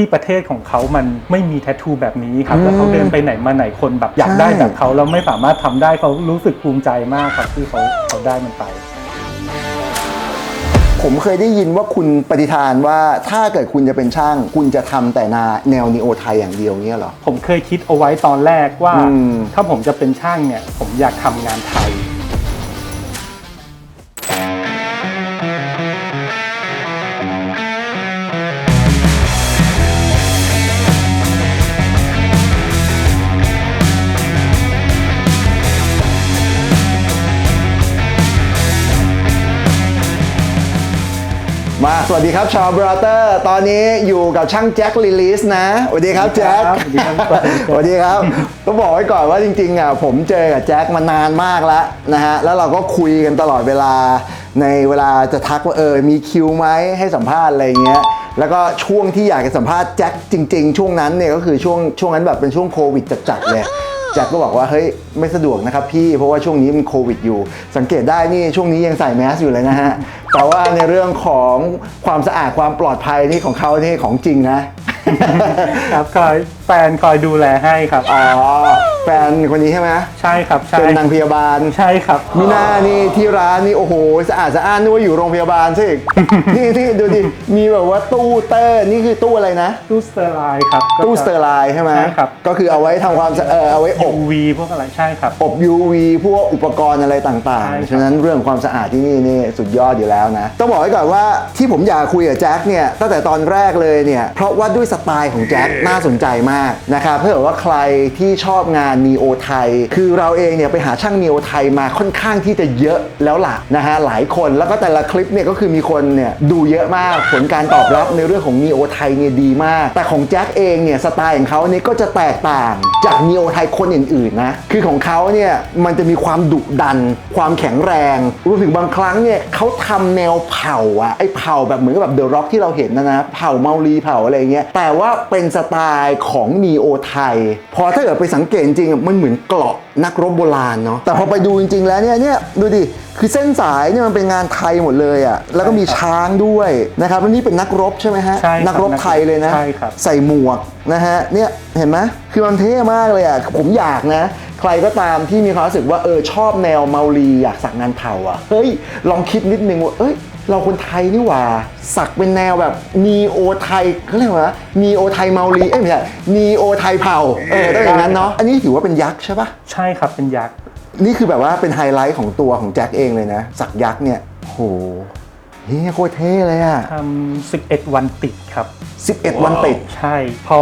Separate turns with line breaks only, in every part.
ที่ประเทศของเขามันไม่มีแทททูแบบนี้ครับ
อืม
แล้วเขาเดินไปไหนมาไหนคนแบบอยากได้
ใช่
แบบเขาแล้วไม่สามารถทำได้เขารู้สึกภูมิใจมากครับที่เขาเขาได้มันไป
ผมเคยได้ยินว่าคุณปฏิฐานว่าถ้าเกิดคุณจะเป็นช่าง คุณจะทำแต่นาแนวนีโอไทยอย่างเดียวเงี้ยเหรอ
ผมเคยคิดเอาไว้ตอนแรกว่า
อืม
ถ้าผมจะเป็นช่างเนี่ย ผมอยากทำงานไทย
สวัสดีครับชาวบราเตอร์ ตอนนี้อยู่กับช่างแจ็คลิลิสนะ สวัสดีครับแจ็ค
สวัสดีครับ
สวัสดีครับ ต้องบอกไว้ก่อนว่าจริงๆอะผมเจอกับแจ็คมานานมากแล้วนะฮะ แล้วเราก็คุยกันตลอดเวลา ในเวลาจะทักว่าเออ มีคิวไหมให้สัมภาษณ์อะไรเงี้ย แล้วก็ช่วงที่อยากจะสัมภาษณ์แจ็คจริง ๆ ช่วงนั้นเนี่ยก็คือช่วงช่วงนั้นแบบเป็นช่วงโควิดจัดๆเลย แจ็คก็บอกว่าเฮ้ยไม่สะดวกนะครับพี่เพราะว่าช่วงนี้มันโควิดอยู่ สังเกตได้นี่ช่วงนี้ยังใส่แมสอยู่เลยนะฮะ แต่ว่าในเรื่องของความสะอาดความปลอดภัยนี่ของเขานี่ของจริงนะ
ครับคอยแฟนคอยดูแลให้ครับ
อ๋อ แฟนคนนี้ใช่ไหม
ใช่ครับใช่
เป็นนางพยาบาล
ใช่ครับ
มีหน้านี่ที่ร้านนี่โอ้โหสะอาดสะอ้านนึกว่าอยู่โรงพยาบาลซะอีกนี่ที่ดูดิมีแบบว่าตู้เตอร์นี่คือตู้อะไรนะ
ตู้สเตอร์ไลน์ครับก็จะ
ตู้สเตอร์ไลน์ใช่ไหม
ใช่ครับ
ก็คือเอาไว้ทำความสะเออเอาไว้อบ
UV พวกอะไรใช่ครับ
อบ UV พวกอุปกรณ์อะไรต่าง
ใช่ครับ
ๆฉะนั้นเรื่องความสะอาดที่นี่นี่สุดยอดอยู่แล้วนะ ต้องบอกไว้ก่อนว่าที่ผมอยากคุยกับแจ็คเนี่ยตั้งแต่ตอนแรกเลยเนี่ยเพราะว่าด้วยสไตล์ของแจ็คน่าสนใจมากนะครับเพื่อว่าใครที่ชอบงานนีโอไทย คือเราเองเนี่ยไปหาช่างนีโอไทยมาค่อนข้างที่จะเยอะแล้วล่ะนะฮะหลายคนแล้วก็แต่ละคลิปเนี่ยก็คือมีคนเนี่ยดูเยอะมากผลการตอบรับในเรื่องของนีโอไทยเนี่ยดีมาก แต่ของแจ็คเองเนี่ยสไตล์ของเขาเนี่ยก็จะแตกต่างจากนีโอไทยคนอื่นๆนะคือของเขาเนี่ยมันจะมีความดุดัน ความแข็งแรงรวมถึงบางครั้งเนี่ยเขาทำแนวเผาอะไอเผาแบบเหมือนกับแบบเดอะร็อกที่เราเห็นนะนะเผาเมาลีเผาอะไรเงี้ยแต่ว่าเป็นสไตล์ของนีโอไทยพอถ้าเกิดไปสังเกตจริงๆอะมันเหมือนเกราะนักรบโบราณเนาะแต่พอไปดูจริง ๆ แล้วเนี่ยเนี่ยดูดิคือเส้นสายเนี่ยมันเป็นงานไทยหมดเลยอะแล้วก็มีช้างด้วยนะครับแล้วนี่เป็นนักรบใช่ไหมฮะ
ใช่ครับ
นักรบไทยเลยนะ
ใช่ครับ
ใส่หมวกนะฮะเนี่ยเห็นไหมคือมันเท่มากเลยอะผมอยากนะ ใครก็ตามที่มีความรู้สึกว่าเออชอบแนวเมาลีอยากสักงานเผ่าอะเฮ้ยลองคิดนิดนึงว่าเอ้ย เราคนไทยนี่หว่า สักเป็นแนวแบบนีโอไทยเขาเรียกว่านีโอไทยเมาลีเอ้ยไม่ใช่นีโอไทยเผ่าเออต้องอย่างนั้นเนาะอันนี้ถือว่าเป็นยักษ์ใช่ปะ
ใช่ครับเป็นยักษ์
นี่คือแบบว่าเป็นไฮไลท์ของตัวของแจ็คเองเลยนะ สักยักษ์เนี่ยโห เฮ้ยโคตรเท่เลยอะ
ทำ11 วันติดครับ
11 วันติด
ใช่ พอ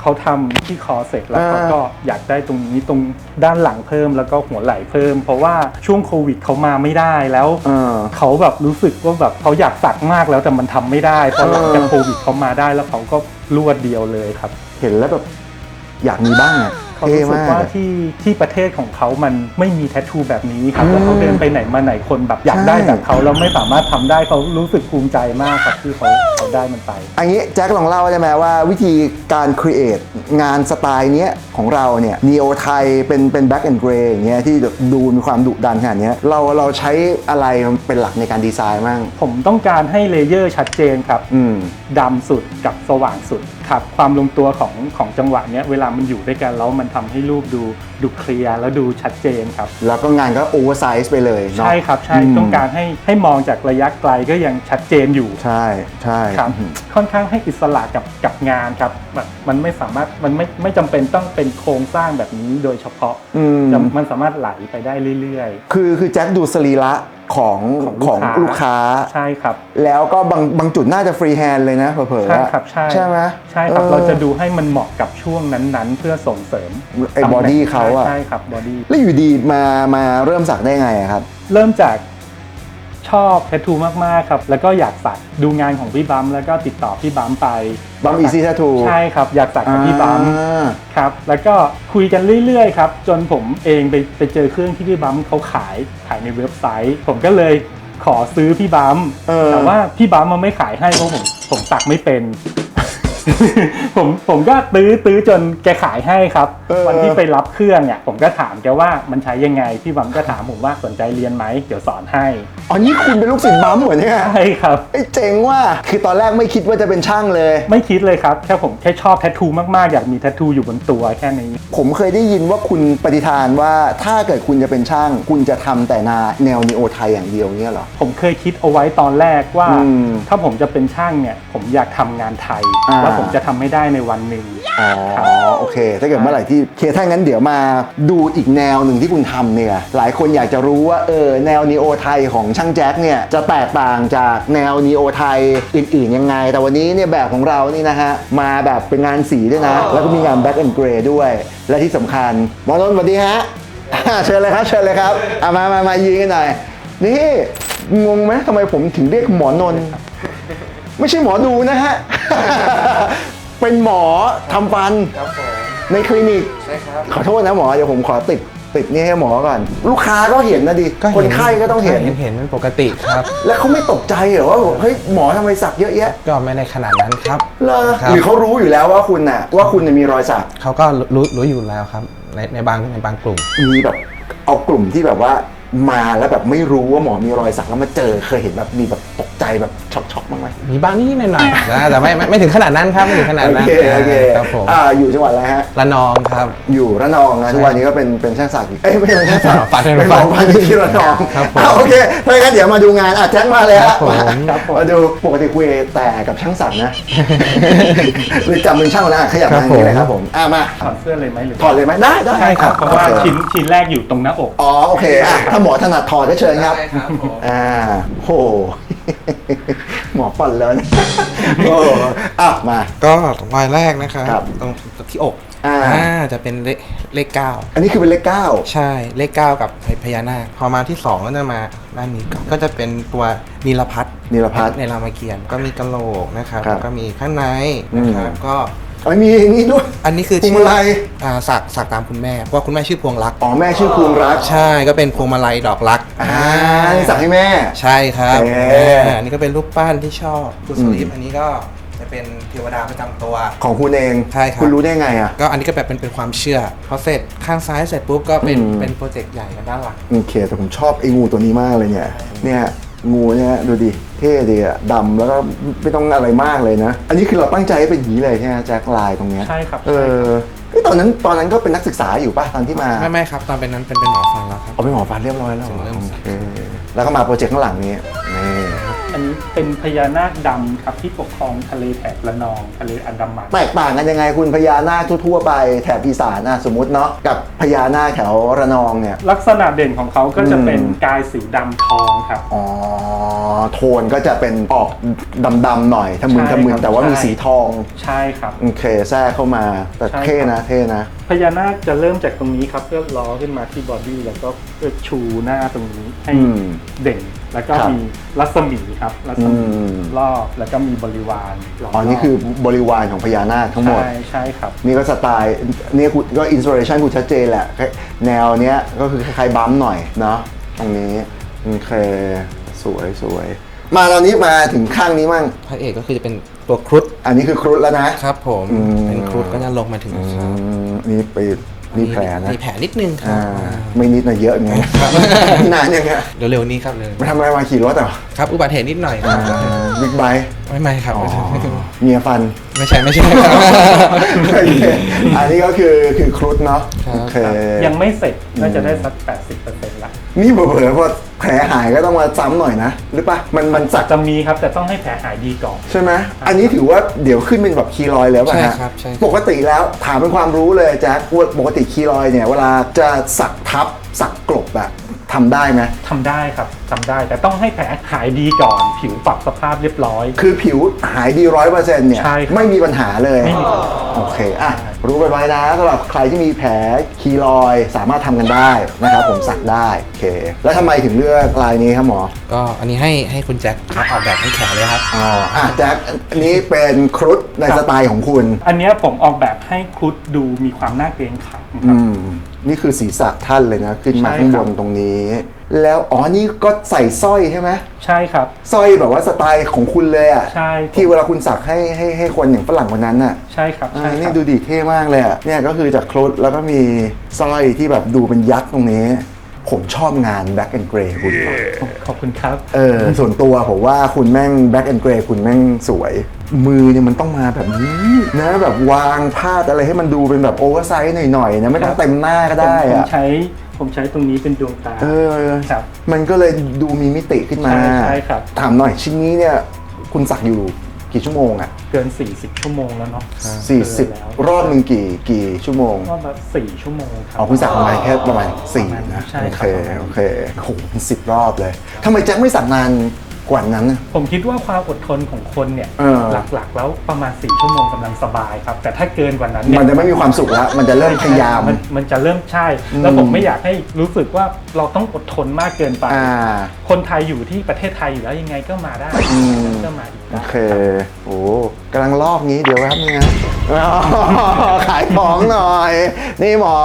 เขาทำที่คอเสร็จแล้ว
อ่า
เขาก็อยากได้ตรงนี้ตรงด้านหลังเพิ่มแล้วก็หัวไหล่เพิ่ม เพราะว่าช่วงโควิดเขามาไม่ได้แล้ว
เออ
เขาแบบรู้สึกว่าแบบเขาอยากสักมากแล้วแต่มันทำไม่ได้เพราะหลังจาก
เออ
โควิดเขามาได้แล้วเขาก็รวดเดียวเลยครับ
เห็นแล้วแบบอยากมีบ้างอะ
เขา
เท่
รู้สึก
มาก
ว่า
อะ
ที่ที่ประเทศของเขามันไม่มีแทททูแบบนี้ครับ
อืม
แล้วเขาเดินไปไหนมาไหนคนแบบอยากได้
ใช่
แบบเขาแล้วไม่สามารถทำได้เขารู้สึกภูมิใจมากครับที่เขาเขาได้มันไป
อันนี้แจ็คลองเล่าได้ไหมว่าวิธีการครีเอทงานสไตล์เนี้ยของเราเนี่ยนีโอไทยเป็นเป็นแบ็กแอนด์เกรย์อย่างเงี้ยที่ดูมีความดุดันขนาดเนี้ยเราเราใช้อะไรเป็นหลักในการดีไซน์มั่ง
ผมต้องการให้เลเยอร์ชัดเจนครับ
อืม
ดำสุดกับสว่างสุด ครับความลงตัวของของจังหวะเนี้ยเวลามันอยู่ด้วยกันแล้วมันทำให้รูปดูดูเคลียร์แล้วดูชัดเจนครับ
แล้วก็งานก็โอเวอร์ไซส์ไปเลยเนาะ
ใช่ครับใช่
อืม
ต้องการให้ให้มองจากระยะไกลก็ยังชัดเจนอยู่
ใช่ใช่
ครับ
อืม
ค่อนข้างให้อิสระกับกับงานครับแบบมันไม่สามารถมันไม่ไม่จำเป็นต้องเป็นโครงสร้างแบบนี้โดยเฉพาะ
อืม
จะมันสามารถไหลไปได้เรื่อย
คือคือแจ็คดูสรีระของ
ของ
ของ
ลู
ลูก
กค้า
ค้า
ๆใช่ครับ
แล้วก็บางบางจุดน่าจะฟรีแฮนด์เลยนะเผลอๆ
ใช่
อะ
ครับใช่
ใช่ไหม
ใช่ครับ
ออ
เราจะดูให้มันเหมาะกับช่วงนั้นๆ เพื่อส่งเสริม
ไอ้
ตำแหน่ง
body เขาอะ
ใช่ครับบอดี้
แล้วอยู่ดีมามาเริ่มสักได้ไงอะครับ
เริ่มจากชอบแททูมาก ๆ ครับ แล้วก็อยากสักดูงานของพี่บัมแล้วก็ติดต่อพี่บัมไป
บัม Easy Tattoo
ใช่ครับ อยากสักกับพี่บัม
อ่า
ครับแล้วก็คุยกันเรื่อย ๆ ครับ จนผมเองไปไปเจอเครื่องที่พี่บัมเขาขายขายในเว็บไซต์ ผมก็เลยขอซื้อพี่บัม
เออ
แต่ว่าพี่บัมมันไม่ขายให้เพราะผมผมสักไม่เป็น ผมผมก็ตื้อตื้อจนแกขายให้ครับ
เออ
วันที่ไปรับเครื่องเนี่ยผมก็ถามแกว่ามันใช้ยังไง พี่บัมก็ถามผมว่าสนใจเรียนไหมเดี๋ยวสอนให้
อ๋อนี่คุณเป็นลูกศิษย์บัมเหมือนเนี่ย
ใช่ครับ
ไอ้เจ๋งว่าคือตอนแรกไม่คิดว่าจะเป็นช่างเลย
ไม่คิดเลยครับ แค่ผมแค่ชอบแทททูมากๆ อยากมีแทททูอยู่บนตัวแค่นี้
ผมเคยได้ยินว่าคุณปฏิฐานว่าถ้าเกิดคุณจะเป็นช่าง คุณจะทำแต่นาแนวนีโอไทยอย่างเดียวเนี่ยเหรอ
ผมเคยคิดเอาไว้ตอนแรกว่า
อืม
ถ้าผมจะเป็นช่างเนี่ย ผมอยากทำงานไทย
อ่า
แล้วผมจะทำไม่ได้ในวันหนึ่ง
อ๋อโอเค ถ้าเกิดเมื่อไหร่ที่โอเคถ้างั้นเดี๋ยวมาดูอีกแนวหนึ่งที่คุณทำเนี่ย หลายคนอยากจะรู้ว่าเออแนวนีโอไทยของช่างแจ็คเนี่ยจะแตกต่างจากแนวนีโอไทยอื่นๆยังไง แต่วันนี้เนี่ยแบบของเรานี่นะฮะมาแบบเป็นงานสีด้วยนะ แล้วก็มีงานแบ็กแอนด์เกรย์ด้วย และที่สำคัญหมอนนท์สวัสดีฮะอ่าเชิญเลยครับเชิญเลยครับเอามามามายืนกันหน่อยนี่งงไหมทำไมผมถึงเรียกหมอนนท์ ไม่ใช่หมอดูนะฮะ เป็นหมอทำฟัน
ครับผม
ในคลินิก
ใช่ครับ
ขอโทษนะหมอเดี๋ยวผมขอติดติดนี่ให้หมอก่อน ลูกค้าก็เห็นนะดิ
ก็เห็
คนไข้ก็ต้องเห็น
เห็นเห็นเป็นปกติครับ
แล้วเขาไม่ตกใจเหรอว่าเฮ้ยหมอทำไมสักเยอะแยะ
ก็ไม่ได้ขนาดนั้นครับ
เหรอ
ครับ
หรือเขารู้อยู่แล้วว่าคุณน่ะว่าคุณน่ะมีรอยสัก
เขาก็รู้รู้อยู่แล้วครับ ในในบางในบางกลุ่ม
มีแบบเอากลุ่มที่แบบว่ามาแล้วแบบไม่รู้ว่าหมอมีรอยสักแล้วมาเจอเคยเห็นแบบมีแบบตก ใจแบบช็อกๆบ้างไหม
มีบ้างนิดๆหน่อยๆนะแต่ไม่ไม่ไม่ถึงขนาดนั้นครับไม่ถึงขนาด
โอ
นั้น
เคโอเค
ครับผม
อ่าอยู่จังหวัดอะไรฮะ
ละนองครับ
อยู่ระนองนะทุกวันนี้ก็เป็นเป็นช่างศักดิ์อยู่เอ้ยไม่ใช่เป็นช่างศักดิ์
ฝันเป็น
เป็นหม
ฝั
อนฟันอยู่ที่ระนอง
ครับผม
อะโอเคถ้าอย่างนั้นเดี๋ยวมาดูงานอะแจ็คมาเลย
ครั
ฮะ
บผม
มา
ครับผม
มาดูปกติคุยแต่กับช่างศักดิ์นะเลยจำเป็นช่างนะขยับ
ครั
มา
บ
อย่างนี้เลย
ผม
ครับผมอะมา
ถอดเสื้อเลยไหมหรือ
ถอดเลยไหมได้ได้
ใช่ครับ
อ่
เพราะว่า
โอค
ชิ้นชิ้นแรกอยู่ตรงหน้าอก
อ๋อโอเคอะถ้าหมอถนัดถอดก็เชิญครับ
ได้ครับผม
อ่าโห หมอฟันแล้วนะโอ้อะมา
ก็รอยแรกนะครับ
ครับ
ตรงที่อก
อ่า
จะเป็นเลขเลขเก้า
อันนี้คือเป็นเลขเก้า
ใช่เลขเก้ากับพญานาคพอมาที่สองก็จะมาด้านนี้ก่อนก็จะเป็นตัวนิลพัท
นิรพัฒน์
ในรามเกียรติ์ก็มีกะโหลกนะครับ
ครับ
แล้วก็มีข้างในนะครับ
อืม
ก็
อ๋อมีนี่ด้วย
อันนี้คือ
พวงมาลัย
อ่าสักสักตามคุณแม่เพราะว่าคุณแม่ชื่อพวงรัก
อ๋อแม่ชื่อพวงรัก
ใช่ก็เป็นพวงมาลัยดอกรัก
อ่านี่สักให้แม่
ใช่ครับ
เอ๊ะ
อ่าอันนี้ก็เป็นรูปปั้นที่ชอบกุศลิป
อืม
อันนี้ก็จะเป็นเทวดาประจำตัว
ของคุณเอง
ใช่ครับ
คุณรู้ได้ไงอะ
ก็อันนี้ก็แบบเป็นเป็นความเชื่อพอเสร็จข้างซ้ายเสร็จปุ๊บก็เป็น
อืม
เป็นโปรเจกต์ใหญ่กันด้านหลัง
โอเคแต่ผมชอบไอ้งูตัวนี้มากเลยเนี่ย เนี่ย งูเนี่ยดูดิเท่ดีอะดำแล้วก็ไม่ต้องอะไรมากเลยนะ อันนี้คือเราตั้งใจให้เป็นอย่างนี้เลยใช่ไหมแจ็คลายตรงเนี้ย
ใช่ครับ
เออเอ้ยตอนนั้นตอนนั้นก็เป็นนักศึกษาอยู่ป่ะตอนที่มา
ไม่ไม่ครับ ตอนเป็นนั้นเป็นเป็นหมอฟันแล้วครับ
เอาเป็นหมอฟันเรียบร้อยแล้วเหรอ
เริ่ม
โอเคแล้วก็มาโปรเจกต์ข้างหลังนี้นี่
อันนี้เป็นพญานาคดำครับที่ปกครองทะเลแถบระนองทะเลอันดามัน
แตกต่างกันยังไงคุณพญานาคทั่วๆไปแถบอีสานนะสมมติเนาะกับพญานาคแถวระนองเนี่ย
ลักษณะเด่นของเขาก็จะเป็น
อืม
กายสีดำทองครับ
อ๋อ โทนก็จะเป็นออกดำๆหน่อยทะมึน
ใช่
ทะมึน
ครับ
แต่ว่ามี
ใช่
สีทอง
ใช่ครับ
โอเคแทรกเข้ามาแต่
ใช่
เท่
ครับ
นะเท่นะ
พญานาคจะเริ่มจากตรงนี้ครับเพื่อล้อขึ้นมาที่บอดี้แล้วก็เพื่อชูหน้าตรงนี้ให้
อืม
เด่น แล้วก็
ครับ
มีรัศมีครับรัศมี
อืม
รอบแล้วก็มีบริวารล้อม
อ๋อนี่คือบริวารของพญานาคทั้งหมด
ใช่ใช่ครับ
นี่ก็สไตล์นี่คุณก็อินสปิเรชันคุณชัดเจนแหละแนวเนี้ยก็คือคล้ายๆบัมป์หน่อยเนาะตรงนี้โอเค สวยสวยมาตอนนี้มาถึงข้างนี้มั่ง
พระเอกก็คือจะเป็นตัวครุฑ
อันนี้คือครุฑแล้วนะ
ครับผม
อืม
เป็นครุฑก็จะลงมาถึง
อื
ครับ
มนี่ไปนี่แผลนะ
มีแผลนิดนึงครั
อ่า
บ
ไม่นิดนะเยอะอย่างเงี้ยนานยังไง
เร็วๆนี้ครับเลย
มาทำอะไรมาขี่รถเหรอ
ครับ อุบัติเหตุนิดหน่อยครับ
บิ๊กไบค์
ไม่ไม่ครับ
อ๋อเมียฟัน
ไม่ใช่ไม่ใช่ครับ
โอเคอันนี้ก็คือคือครุฑเนาะ
ครับ
โอเค
ยังไม่เสร็จน่าจะได้สัก 80%ละ
นี่เผลอๆพอแผลหายก็ต้องมาซ้ำหน่อยนะ หรือปะมันมันสัก
จะมีครับ แต่ต้องให้แผลหายดีก่อน
ใช่ไหมอันนี้ถือว่าเดี๋ยวขึ้นเป็นแบบคีรอยด์แล้วป่ะ
ใช่
ฮะ
ครับใช่
ปกติแล้วถามเป็นความรู้เลยแจ็คว่าปกติคีรอยด์เนี่ย เวลาจะสักทับสักกลบอะ ทำได้ไหม
ทำได้ครับทำได้แต่ต้องให้แผลหายดีก่อน ผิวปรับสภาพเรียบร้อย
คือผิวหายดีร้อยเปอร์เซ็นต์เนี่ย
ใช่ครับ
ไม่มีปัญหาเลย
ไม่มีปัญหา
โอเค อะ รู้ไปไว้นะสำหรับใครที่มีแผลคีรอยด์สามารถทำกันได้นะครับ ผมสักได้ โอเค แล้วทำไมถึงเลือกลายนี้ครับหมอ
ก็อันนี้ให้ให้คุณแจ็คเขาออกแบบให้แขนเลยครับ
อ๋ออะแจ็คอันนี้เป็นครุฑในสไตล์ของคุณ
อันเนี้ยผมออกแบบให้ครุฑดูมีความน่าเกรงขามค
อื
รับ
ม นี่คือศีรษะท่านเลยนะ ขึ้นมา
ใช่
ข้าง
ครับ
บนตรงนี้ แล้วอ๋อนี่ก็ใส่สร้อยใช่ไหม
ใช่ครับ
สร้อยแบบว่าสไตล์ของคุณเลยอะ
ใช่
ที่เวลาคุณสักให้ให้ให้คนอย่างฝรั่งคนนั้นน่ะ
ใช่ครับ
อ่า
ใช่ค
นี่
รับ
ดูดีเท่มากเลยอะเนี่ยก็คือจากครุฑแล้วก็มีสร้อยที่แบบดูเป็นยักษ์ตรงนี้ ผมชอบงาน Black and Grey คุณ
ขอบคุณครับ
เออส่วนตัวผมว่าคุณแม่ง Black and Grey คุณแม่งสวย มือเนี่ยมันต้องมาแบบนี้นะแบบวางพาดอะไรให้มันดูเป็นแบบโอเวอร์ไซส์หน่อยๆนะไม่ต้องเต็มหน้าก็ได้
ผม
อะ
ใช้ผมใช้ตรงนี้เป็นดวงตา
เออ
ครับ
มันก็เลยดูมีมิติขึ้นมา
ใช่ใช่ครับ
ถามหน่อยชิ้นนี้เนี่ยคุณสักอยู่กี่ชั่วโมงอะ
เกิน 40 ชั่วโมงแล้วเนาะเกินแล้ว
40 รอบหนึ่งกี่กี่ชั่วโมง
รอบละสี่ชั่วโมงครั
อ๋อคุณสักประมาณแค่ประมาณสี่
ประมาณ
นะ
ใช่
โอ
ค
เครับ
ประมาณ
โอเคโอ้โหเป็นสิบรอบเลยทำไมแจ็คไม่สักนาน กว่านั้นน่ะ
ผมคิดว่าความอดทนของคนเนี่ย
เออ
หลักๆ แล้วประมาณ4ชั่วโมงกำลังสบายครับ แต่ถ้าเกินกว่านั้นเย
มันจะไม่มีความสุขแล้ว มันจะเริ่มพยายาม
นมันจะเริ่มใช่ แล้วผมไม่อยากให้รู้สึกว่าเราต้องอดทนมากเกินไป
อ่า
คนไทยอยู่ที่ประเทศไทยอยู่แล้วยังไงก็มาได้
อืม
ก็มาอีก
โอ
ได้
เค โอ้กำลังลอกงี้เดี๋ยวแป๊บนึงนะอ๋อขายของหน่อย นี่หมอ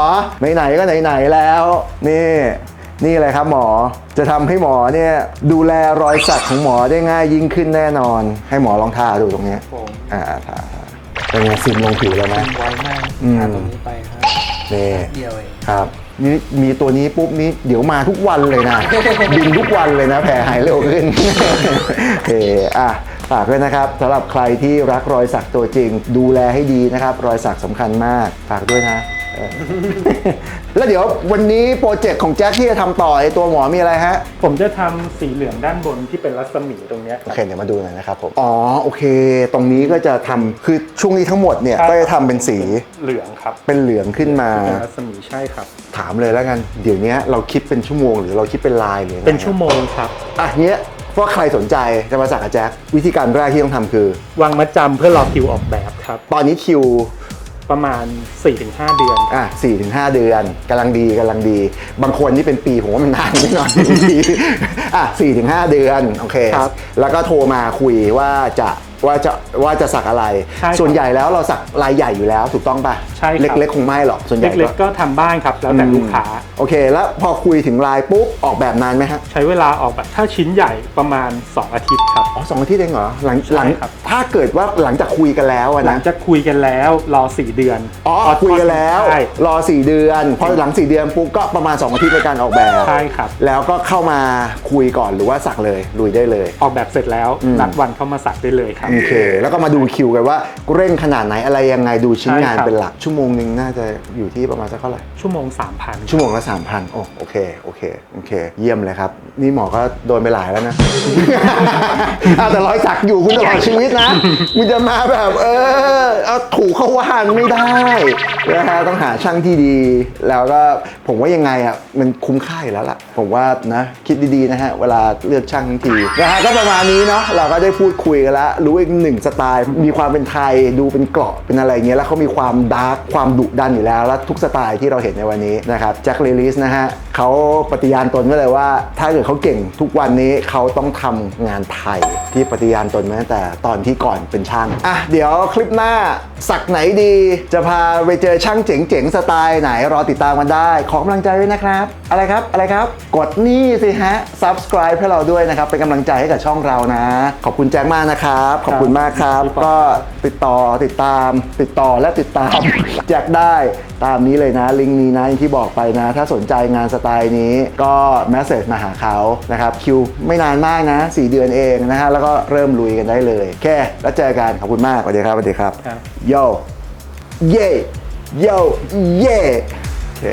ไหนๆก็ไหนๆแล้ว นี่ นี่เลยครับหมอจะทำให้หมอเนี่ยดูแลรอยสักของหมอได้ง่ายยิ่งขึ้นแน่นอน ให้หมอลองทาดูตรงเนี้ย
ผม
อ่าทาทาเป็นไงซึมลงผิวแล้วไหม
ไวมาก
อืม
ทาตรงนี้ไปครับ
นี่
เดียวเอง
ครับนี่มีตัวนี้ปุ๊บนี้เดี๋ยวมาทุกวันเลยนะบินทุกวันเลยนะแผลหายเร็วขึ้นโอเคอะฝากด้วยนะครับสำหรับใครที่รักรอยสักตัวจริง ดูแลให้ดีนะครับ รอยสักสำคัญมากฝากด้วยนะเออ แล้วเดี๋ยววันนี้โปรเจกต์ของแจ็คที่จะทำต่อไอตัวหมอมีอะไรฮะ
ผมจะทำสีเหลืองด้านบนที่เป็นรัศมีตรงเนี้ยค
โอ
รับ
เค เดี๋ยวมาดูหน่อยนะครับผม อ๋อ โอเค ตรงนี้ก็จะทำคือช่วงนี้ทั้งหมดเนี่ยก็จะทำเป็นสี
เหลืองครับ
เป็นเหลืองขึ้นมา
เป็นรัศมีใช่ครับ
ถามเลยแล้วกัน เดี๋ยวนี้เราคิดเป็นชั่วโมงหรือเราคิดเป็นลายหรือไง
เป็นชั่วโมงครับ
อะเนี้ยว่าใครสนใจจะมาสักกับแจ็ควิธีการแรกที่ต้องทำคือ
วางมัดจำเพื่อรอคิวออกแบบครับ
ตอนนี้คิว
ประมาณ 4-5 เดือน
อะสี่ถึงห้าเดือนกำลังดีกำลังดี บางคนนี่เป็นปีผมว่ามันนานนิดหน่อยบางทีอะสี่ถึงห้าเดือนโอเค
ครับ
แล้วก็โทรมาคุยว่าจะว่าจะว่าจะสักอะไร
ใช่ครับ
ส่วนใหญ่แล้วเราสักลายใหญ่อยู่แล้วถูกต้องปะ
ใช่ครับ
เล็กๆคงไม่หรอกส่วนใหญ่
เล็กๆก็ทำบ้างครับ แล้วแต่ลูกค้า
โอเค แล้วพอคุยถึงลายปุ๊บออกแบบนานไหมฮะ
ใช้เวลาออกแบบถ้าชิ้นใหญ่ประมาณ 2 อาทิตย์ครับ
อ๋อสองอาทิตย์เองเหรอหลัง
ใช่
หลัง
ครับ
ถ้าเกิดว่าหลังจากคุยกันแล้วอะ
หลั
นะ
งจากคุยกันแล้วรอ 4 เดือน
อ๋อคุยกันแล้ว
ใช่
รอ 4 เดือนพอหลัง 4 เดือนปุ๊บก็ประมาณ 2 อาทิตย์ในการออกแบบ
ใช่ครับ
แล้วก็เข้ามาคุยก่อนหรือว่าสักเลยลุยได้เลย
ออกแบบเสร็จแล้ว
อืม
นัดวันเข้ามาสักได้เลยครับ
โอเค แล้วก็มาดูคิวกันว่าเร่งขนาดไหนอะไรยังไงดูชิ้นงาน
ใช่ครับ
เป็นหลักชั่วโมงหนึ่งน่าจะอยู่ที่ประมาณสักเท่าไหร่
ชั่วโมง 3,000
ชั่วโมงละสามพันโอ้โอเคโอเคโอเค เยี่ยมเลยครับ นี่หมอก็โดนไปหลายแล้วนะอะแต่รอยสักอยู่คุณตลอดชีวิตนะคุณจะมาแบบ เออเอาถูกเข้าว่านไม่ได้นะฮะต้องหาช่างที่ดี แล้วก็ผมว่ายังไงอะมันคุ้มค่าอยู่แล้วล่ะ ผมว่านะคิดดีๆนะฮะเวลาเลือกช่างทั้งทีนะฮะก็ประมาณนี้เนาะเราก็ได้พูดคุยกันแล้วรู้อีกหนึ่งสไตล์มีความเป็นไทยดูเป็นเกราะเป็นอะไรเงี้ยแล้วเขามีความดาร์กความดุดันอยู่แล้วแล้วทุกสไตล์ที่เราเห็นในวันนี้นะครับแจ็คเลลิส์นะฮะ เขาปฏิญาณตนไว้เลยว่า ถ้าเกิดเขาเก่งทุกวันนี้เขาต้องทำงานไทยที่ปฏิญาณตนมาตั้งแต่ตอนที่ก่อนเป็นช่างอะเดี๋ยวคลิปหน้าสักไหนดี จะพาไปเจอช่างเจ๋งๆสไตล์ไหนรอติดตามกันได้ ขอกำลังใจด้วยนะครับ อะไรครับอะไรครับ กดนี่สิฮะ subscribe ให้เราด้วยนะครับ เป็นกำลังใจให้กับช่องเรานะ ขอบคุณแจ็คมากนะครับ ขอบคุณมากครับ
ครับ
ก็ติดต่อติดตาม ติดต่อและติดตามแจ็คได้ตามนี้เลยนะลิงก์นี้นะอย่างที่บอกไปนะ ถ้าสนใจงานสไตล์นี้ก็แมสเซจมาหาเขานะครับคิวไม่นานมากนะ 4 เดือนเองนะฮะแล้วก็เริ่มลุยกันได้เลยโอเคแล้วเจอกันขอบคุณมากสวัสดีครับสวัสดีครับ
ครับ
โยเย่โยเย่โอเค